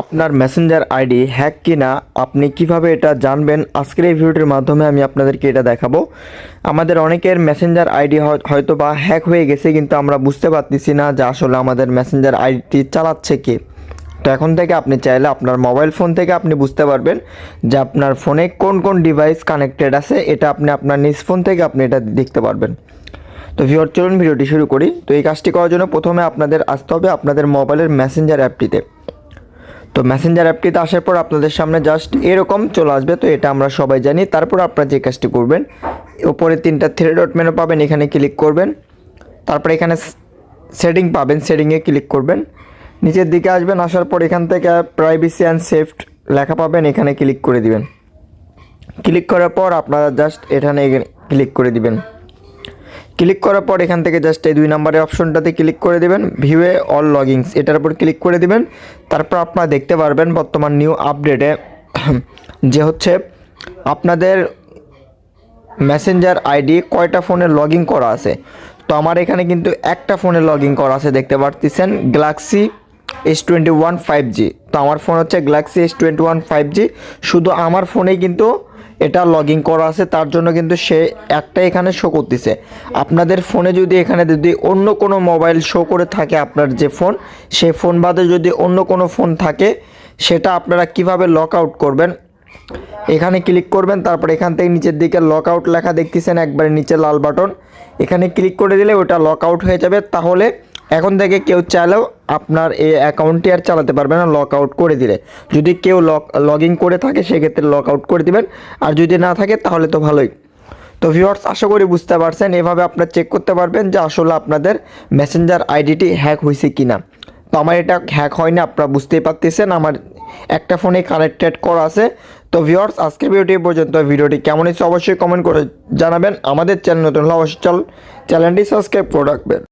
আপনার Messenger ID hack কিনা, আপনি কীভাবে এটা জানবেন, আজকের এই ভিডিওটির মাধ্যমে আমি আপনাদেরকে এটা দেখাবো। আমাদের অনেকের মেসেঞ্জার আইডি হয়তো বা হ্যাক হয়ে গেছে, কিন্তু আমরা বুঝতে পারতেছি না যে আসলে আমাদের মেসেঞ্জার আইডিটি চালাচ্ছে কে। তো এখন থেকে আপনি চাইলে আপনার মোবাইল ফোন থেকে আপনি বুঝতে পারবেন যে আপনার ফোনে কোন কোন ডিভাইস কানেক্টেড আছে, এটা আপনি আপনার নিজ ফোন থেকে আপনি এটা দেখতে পারবেন। তো ভিওর চলুন ভিডিওটি শুরু করি। তো এই কাজটি করার জন্য প্রথমে আপনাদের আসতে হবে আপনাদের মোবাইলের মেসেঞ্জার অ্যাপটিতে তো মেসেঞ্জার অ্যাপটিতে আসার পর আপনাদের সামনে জাস্ট এরকম চলে আসবে, তো এটা আমরা সবাই জানি। তারপর আপনারা যে কাজটি করবেন, উপরে তিনটা থ্রি ডট মেনু পাবেন, এখানে ক্লিক করবেন। তারপর এখানে সেটিং পাবেন সেটিংয়ে ক্লিক করবেন। নিচের দিকে আসবেন, আসার পর এখান থেকে প্রাইভেসি অ্যান্ড সেফট লেখা পাবেন, এখানে ক্লিক করে দিবেন। ক্লিক করার পর আপনারা জাস্ট এখানে ক্লিক করে দিবেন। ক্লিক করার পর এখান থেকে জাস্ট এই দুই নম্বরের অপশনটাতে ক্লিক করে দেবেন। ভিউয়ে অল লগিংস এটার উপর ক্লিক করে দিবেন। তারপর আপনারা দেখতে পারবেন বর্তমান নিউ আপডেটে যে হচ্ছে আপনাদের মেসেঞ্জার আইডি কয়টা ফোনে লগ করা আছে? তো আমার এখানে কিন্তু একটা ফোনে লগ করা আছে, দেখতে পারতেছেন। Galaxy S twenty one five G তো আমার ফোন হচ্ছে Galaxy S twenty one five G শুধু আমার ফোনেই কিন্তু এটা লগ করা আছে, তার জন্য কিন্তু সে একটা এখানে শো করতেছে। আপনাদের ফোনে যদি এখানে যদি অন্য কোনো মোবাইল শো করে থাকে আপনার যে ফোন সেই ফোন বাদে যদি অন্য কোনো ফোন থাকে, সেটা আপনারা কীভাবে লক আউট করবেন? এখানে ক্লিক করবেন, তারপর এখান থেকে নিচের দিকে লক আউট লেখা দেখতেছেন, একবারে নিচে লাল বাটন এখানে ক্লিক করে দিলে ওটা লক আউট হয়ে যাবে। তাহলে এখন থেকে কেউ চাইলেও আপনার এই অ্যাকাউন্টটি আর চালাতে পারবে না লক আউট করে দিলে। যদি কেউ লক লগ ইন করে থাকে, সেক্ষেত্রে লক আউট করে দিবেন। আর যদি না থাকে, তাহলে তো ভালোই। তো ভিউয়ার্স আশা করি বুঝতে পারছেন। এভাবে আপনারা চেক করতে পারবেন যে আসলে আপনাদের মেসেঞ্জার আইডিটি হ্যাক হয়েছে কি না তো আমার এটা হ্যাক হয়নি, আপনারা বুঝতেই পারতেছেন। আমার একটা ফোনে কানেক্টেড করা আছে। তো ভিউয়ার্স আজকের ভিডিওটি পর্যন্ত। ভিডিওটি কেমন হয়েছে অবশ্যই কমেন্ট করে জানাবেন। আমাদের চ্যানেল নতুন হলে অবশ্যই চ্যানেলটি সাবস্ক্রাইব করে রাখবেন।